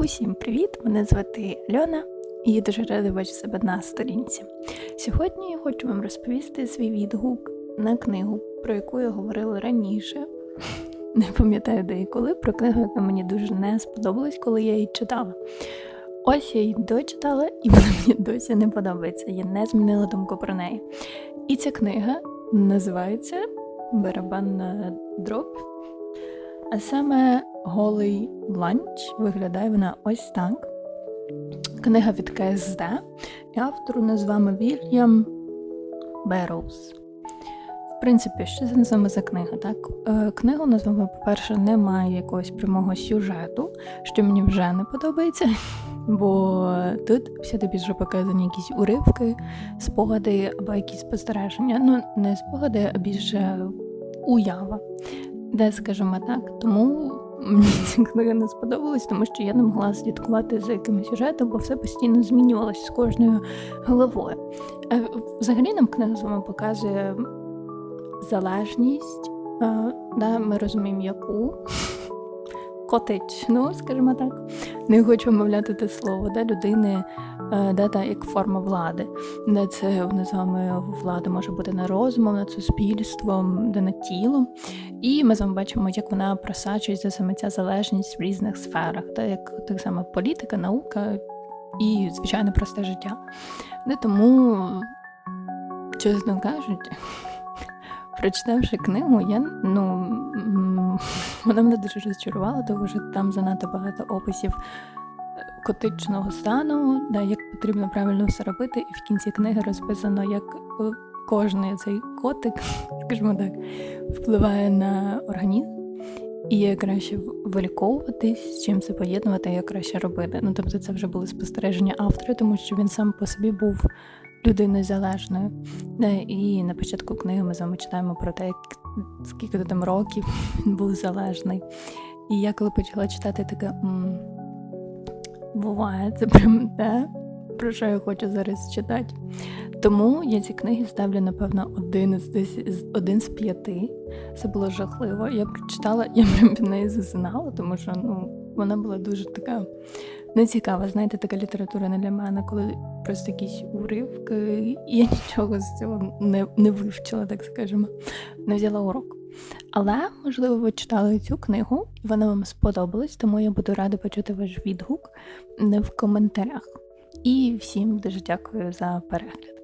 Усім привіт! Мене звати Льона, і я дуже рада бачити себе на сторінці. Сьогодні я хочу вам розповісти свій відгук на книгу, про яку я говорила раніше. Не пам'ятаю де і коли, про книгу, яка мені дуже не сподобалась, коли я її читала. Ось я її дочитала, і вона мені досі не подобається. Я не змінила думку про неї. І ця книга називається Барабанна дроб. А саме голий ланч виглядає вона ось так. Книга від КСД, і автору назвами Вільям Берроуз. В принципі, що це саме за книга? Так? Е, Книгу назвами, по-перше, немає якогось прямого сюжету, що мені вже не подобається, бо тут тобі вже показані якісь уривки, спогади або якісь спостереження. Ну, не спогади, а більше уява. Де, скажімо так, тому мені ця книга не сподобалась, тому що я не могла слідкувати за якимось сюжетом, бо все постійно змінювалося з кожною головою. Е, Взагалі нам книга з вами показує залежність, е, да, ми розуміємо, яку котичну, скажімо так. Не хочу мовляти те слово, де людини, е, де та як форма влади, де це вами влада може бути над розумом, над суспільством, де над тілом. І ми з вами бачимо, як вона просачується саме ця залежність в різних сферах, та як так само політика, наука і звичайно просте життя. Не тому, чесно кажучи, прочитавши книгу, я ну вона мене дуже розчарувала, тому що там занадто багато описів е, котичного стану, да, як потрібно правильно все робити, і в кінці книги розписано, як кожний цей котик, скажімо так, впливає на організм. І як краще виліковуватись, з чим це поєднувати, як краще робити. Ну тобто, це вже були спостереження автора, тому що він сам по собі був людиною залежною. Е, І на початку книги ми з вами читаємо про те, як скільки там років він був залежний. І я коли почала читати, така буває, це прям те, про що я хочу зараз читати. Тому я ці книги ставлю, напевно, один з десь один з п'яти. Це було жахливо. Я прочитала, я прям під нею засинала, тому що ну, вона була дуже така нецікава. Знаєте, така література не для мене, коли просто якісь уривки, і я нічого з цього не, не вивчила, так скажемо, не взяла урок. Але, можливо, ви читали цю книгу, і вона вам сподобалась, тому я буду рада почути ваш відгук в коментарях. І всім дуже дякую за перегляд.